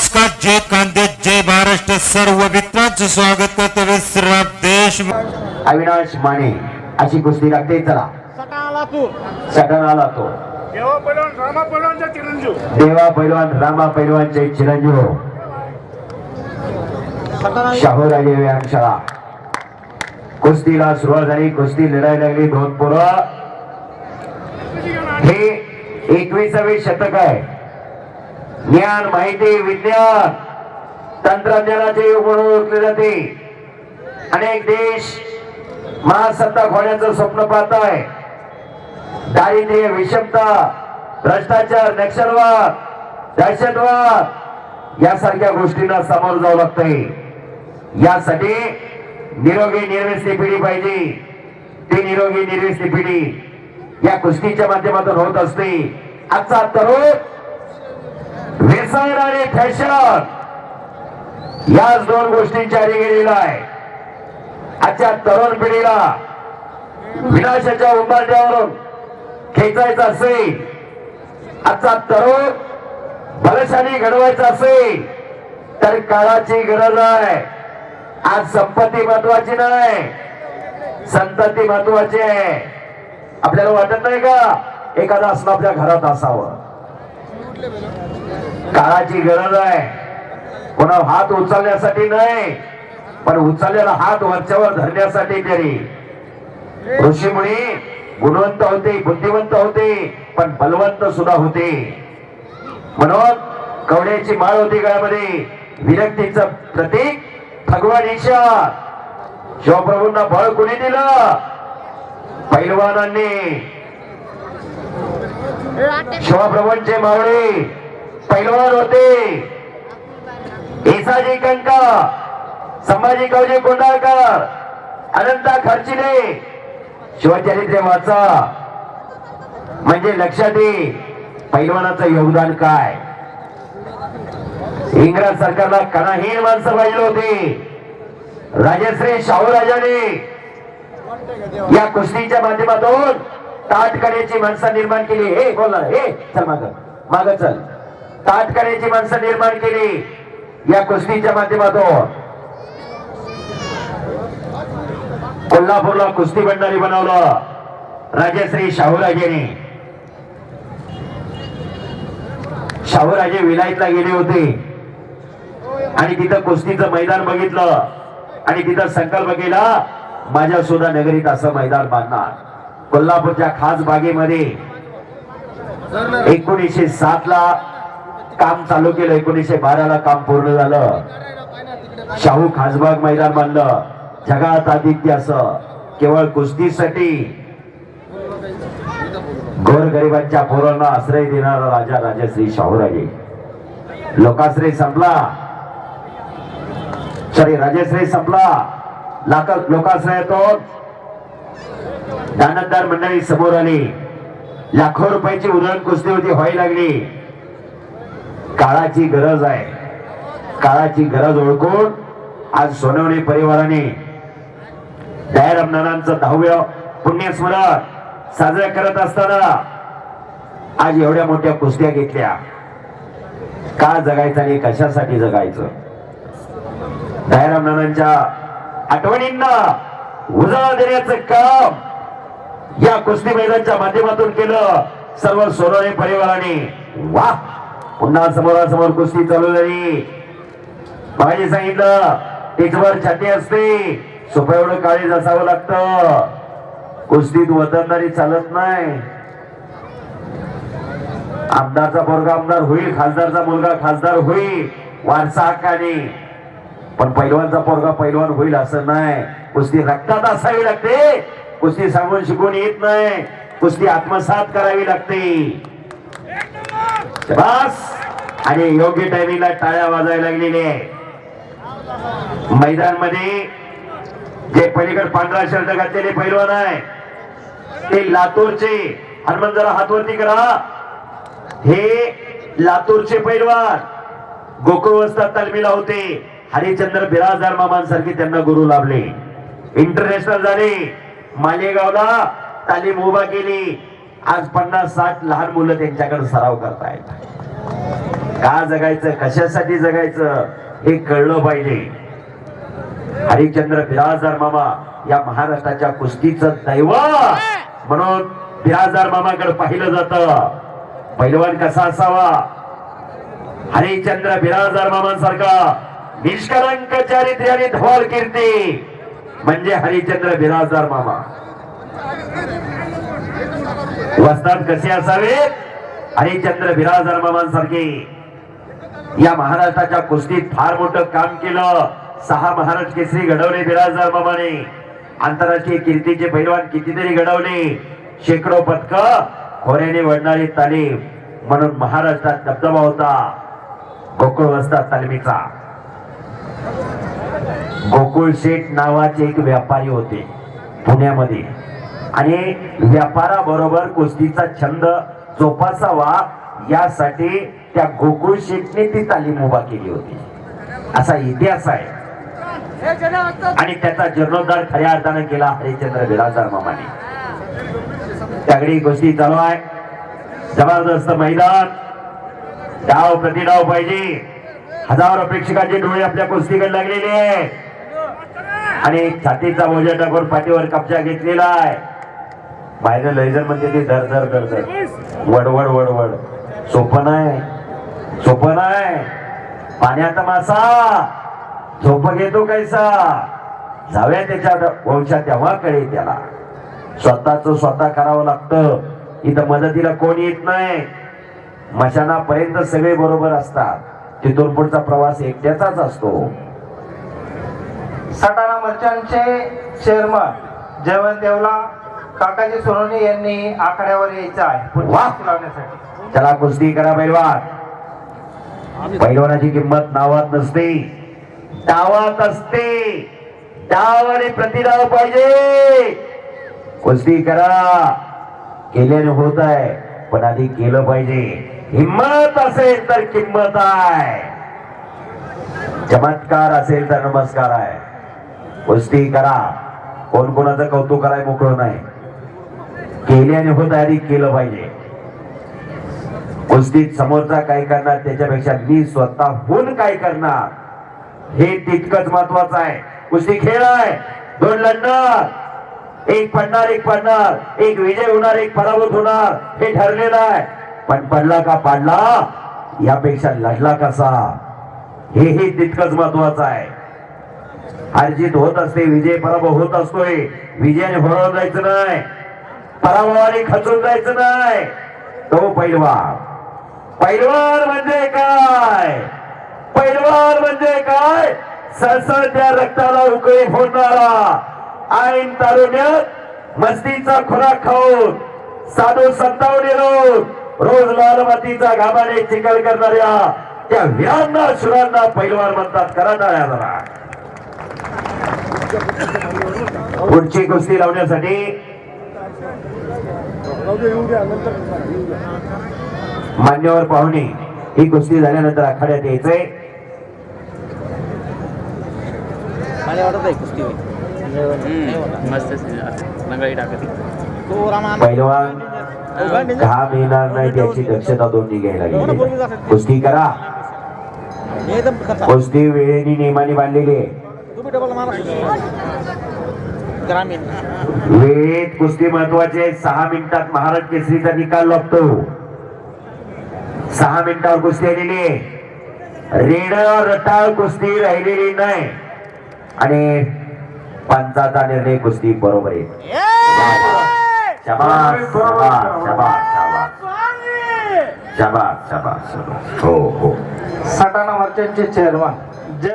नमस्कार जय कांदे जय महाराष्ट्र. सर्व मित्रांचं स्वागत करतो विश्राम देश. अविनाश माने अशी कुस्ती लागते चला. सटाळा आला तो. देवा पैलवान रामा पैलवानचे चिरंजीव. देवा पैलवान रामा पैलवानचे चिरंजीव शाहूराजे व्यायामशाळा कुस्तीला सुरुवात झाली कुस्ती लढाई लागली दोन पोरं. हे एकविसावे शतक आहे. ज्ञान माहिती विज्ञान तंत्रज्ञानाचे युग म्हणून ओळखले जाते. अनेक देश महासत्ता होण्याचं स्वप्न पाहत आहे दारिद्र्य विषमता भ्रष्टाचार नक्षलवाद दहशतवाद यासारख्या गोष्टींना सामोरं जावं लागतंय. यासाठी निरोगी निर्व्यसनी पिढी पाहिजे. ती निरोगी निर्व्यसनी पिढी या कुस्तीच्या माध्यमातून होत असते. आजचा तरुण व्यसन आणि फॅशन याच दोन गोष्टींच्या आधी गेलेला आहे. आजच्या तरुण पिढीला विनाशाच्या उंबरठ्यावरून खेचायचा असेल आजचा तरुण बलशाली घडवायचा असेल तर काळाची गरज आहे. आज संपत्ती महत्वाची नाही. संतती महत्वाची आहे. आपल्याला वाटत नाही का? एखादा असणं आपल्या घरात असावं. काळाची गरज आहे. कोणा हात उचलण्यासाठी नाही पण उचललेला हात वरच्यावर धरण्यासाठी तरी. ऋषीमुनी गुणवंत होते बुद्धिवंत होते पण बलवंत सुद्धा होते. म्हणून कवड्याची माळ होती गळ्यामध्ये. विरक्तीचं प्रतीक भगवान ईशा शिवप्रभूंना बळ कोणी दिलं? पैलवानांनी. शिवप्रभूंचे मावळे. पैलवान होते. ईसाजी कंका संभाजी कवजी कोंडाळकर अनंता खर्चिले शिवचरित्रे वाचा. म्हणजे लक्षात ये पैलवानाचं योगदान काय? इंग्रज सरकारला कणाहीन माणसं पाहिजे होती. राजश्री शाहूराजाने या कुस्तीच्या माध्यमातून ताट माणसं निर्माण केली. हे बोला हे चल माग. माग चल. ताट माणसं निर्माण केली. या कुस्तीच्या माध्यमातून. कोल्हापूरला कुस्ती भंडारी बनवलं. राजश्री शाहूराजेने. शाहूराजे विलायतला गेले होते. आणि तिथं कुस्तीचं मैदान बघितलं. आणि तिथं संकल्प केला माझ्या सुद्धा नगरीत असं मैदान बांधणार. कोल्हापूरच्या खास बागेमध्ये एकोणीसशे सात ला काम चालू केलं एकोणीसशे बाराला काम पूर्ण झालं. शाहू खासबाग मैदान बांधलं जगात आदित्य असं. केवळ कुस्तीसाठी. गोरगरिबांच्या पोरांना आश्रय देणारा राजा राजश्री शाहूराजे. लोकाश्रय संपला. सॉरी राजश्रय संपला. लाख लोकाश्रयातून दानतदार मंडळी समोर आली. लाखो रुपयाची उधळण कुस्ती होती व्हायला लागली. काळाची गरज आहे. काळाची गरज ओळखून आज सोनवणे परिवाराने दयाराम नानांचं दहाव्या पुण्यस्मरण साजरा करत असताना आज एवढ्या मोठ्या कुस्त्या घेतल्या. का जगायचं आणि कशासाठी जगायचं? दयाराम नानांच्या आठवणींना उजाळा देण्याचं काम या कुस्ती मैदानच्या माध्यमातून केलं. सर्व सोनवणे परिवाराने वा पुन्हा समोरासमोर कुस्ती चालू झाली. पाहिजे सांगितलं तिथवर छाती असते. सोपं एवढं काळीज असावं लागतं. कुस्तीत वतनदारी चालत नाही. आमदारचा पोरगा आमदार होईल खासदारचा मुलगा खासदार होईल वारसा हक्काने. पण पैलवानचा पोरगा पैलवान होईल असं नाही. कुस्ती रक्तात असावी लागते. कुस्ती सांगून शिकून येत नाही. कुस्ती आत्मसात करावी लागते. बस. आणि योग्य टायमिंगला टाळ्या वाजायला लागलेली आहे मैदानमध्ये जे पलीकड पांढरा शर्ट घातलेले पैलवान आहे ते लातूरचे. हनुमान जरा हातवरती करा. हे लातूरचे पैलवान. गोकुळवस्था तालमीला होते. हरिचंद्र बिराजदार मामांसारखे त्यांना गुरु लाभले. इंटरनॅशनल झाले. मालेगावला तालीम उभा केली. आज पन्नास साठ लहान मुलं त्यांच्याकडे सराव करतायत. का जगायचं? कशासाठी जगायचं? हे कळलं पाहिजे. हरिश्चंद्र बिराजदार मामा या महाराष्ट्राच्या कुस्तीचं दैव म्हणून बिराजदार मामाकडे पाहिलं जात. पैलवान कसा असावा? हरिश्चंद्र बिराजदार मामांसारखा निष्कलंक चारित्र्य आणि धवल कीर्ती. म्हणजे हरिश्चंद्र बिराजदार मामा. वस्ताद कसे असावेत हरिश्चंद्र बिराजर सारखे या महाराष्ट्राच्या कुस्तीत फार मोठं काम केलं. सहा महाराज केसरी घडवले बिराजदार बाबाने. आंतरराष्ट्रीय कीर्तीचे पैलवान कितीतरी घडवले. शेकडो पथक खोऱ्याने वडणारी तालीम म्हणून महाराष्ट्रात दबदबा होता. गोकुळ वस्ताद तालमीचा. गोकुळ शेठ नावाचे एक व्यापारी होते पुण्यामध्ये. आणि व्यापाराबरोबर कुस्तीचा छंद जोपासावा यासाठी त्या गोकुळ शेठने ती तालीम उभा केली होती. असा इतिहास आहे. आणि त्याचा जीर्णोद्धार खऱ्या अर्थानं केला हरिश्चंद्र बिराजदार मामाने. त्याकडे गोष्टी चालू आहे. जबरदस्त मैदान. डाव प्रतिडाव पाहिजे. हजारो प्रेक्षकांचे डोळे आपल्या कुस्तीकडे लागलेले आहे आणि छातीचा मोजा टाकून पाठीवर कब्जा घेतलेला आहे. बाहेर लयजर म्हणजे ते धर धर धर धर. वडवड वडवड सोपं नाही. सोपं नाही. पाण्यात मासा. झोप घेतो कैसा. जाव्या त्याच्या वंशात तेव्हा कळेल त्याला. स्वतःच स्वतः करावं लागतं. इथं मदतीला कोण येत नाही. मशानापर्यंत सगळे बरोबर असतात. तिथून पुढचा प्रवास एकट्याचाच असतो. सटाणा मर्चंटचे चेअरमन जयवंत देवला. काकाजी सोनवणे यांनी आखाड्यावर यायचं आहे. पुढची लावण्यासाठी. चला कुस्ती करा पैलवान. पैलवानाची किंमत नावात नसते. डावात असते. डाव आणि प्रतिडाव पाहिजे. कुस्ती करा. केल्याने होत आहे पण आधी केलं पाहिजे. हिंमत असेल तर किंमत आहे. चमत्कार असेल तर नमस्कार आहे. कुस्ती करा. कोण कोणाचं कौतुक कराय मोकळं नाही. केल्याने होत आहे आधी केलं पाहिजे. कुस्तीत समोरचा काय करणार त्याच्यापेक्षा मी स्वतःहून काय करणार? हे तितकंच महत्वाचं आहे. कुस्ती खेळ आहे. दोन लढणार. एक पडणार एक पडणार. एक विजय होणार एक पराभूत होणार. हे ठरलेलं आहे. पण पडला का पाडला यापेक्षा लढला कसा? हेही तितकंच महत्वाचं आहे. अर्जित होत असते विजय पराभव होत असतोय. विजयाने होणार जायचं नाही. पराभवाने खचून जायचं नाही. तो पैलवान. पैलवान म्हणजे काय? पैलवान म्हणजे काय? सळसळत्या रक्ताला उकळी फोडणारा ऐन तारुण्यात मस्तीचा खुराक खाऊन साधू संतावले लोक रोज लाल मातीचा घामाने चिखल करणाऱ्या त्या व्यांना सुरांना पैलवान म्हणतात. करा टाळ्या जरा. पुढची कुस्ती लावण्यासाठी मान्यवर पाहुणे ही कुस्ती झाल्यानंतर आखाड्यात यायचंय. पैलवान घाम येणार नाही त्याची दक्षता दोन्ही घ्यायला गेली. कुस्ती करा. कुस्ती वेळेने नियमाने बांधलेली आहे. तुम्ही डबल मारा. ग्रामीण. वेळेत कुस्ती महत्वाची सहा मिनिटात महाराज केसरीचा निकाल लागतो सहा मिनिटावर कुस्ती आलेली आहे. रेड रटाळ कुस्ती राहिलेली नाही. आणि पंचाचा निर्णय कुस्ती बरोबर आहे. शबास शबास शबास शबास. शबास शबास शबास. हो हो. सटाणा मर्चंटचे चेअरमन जय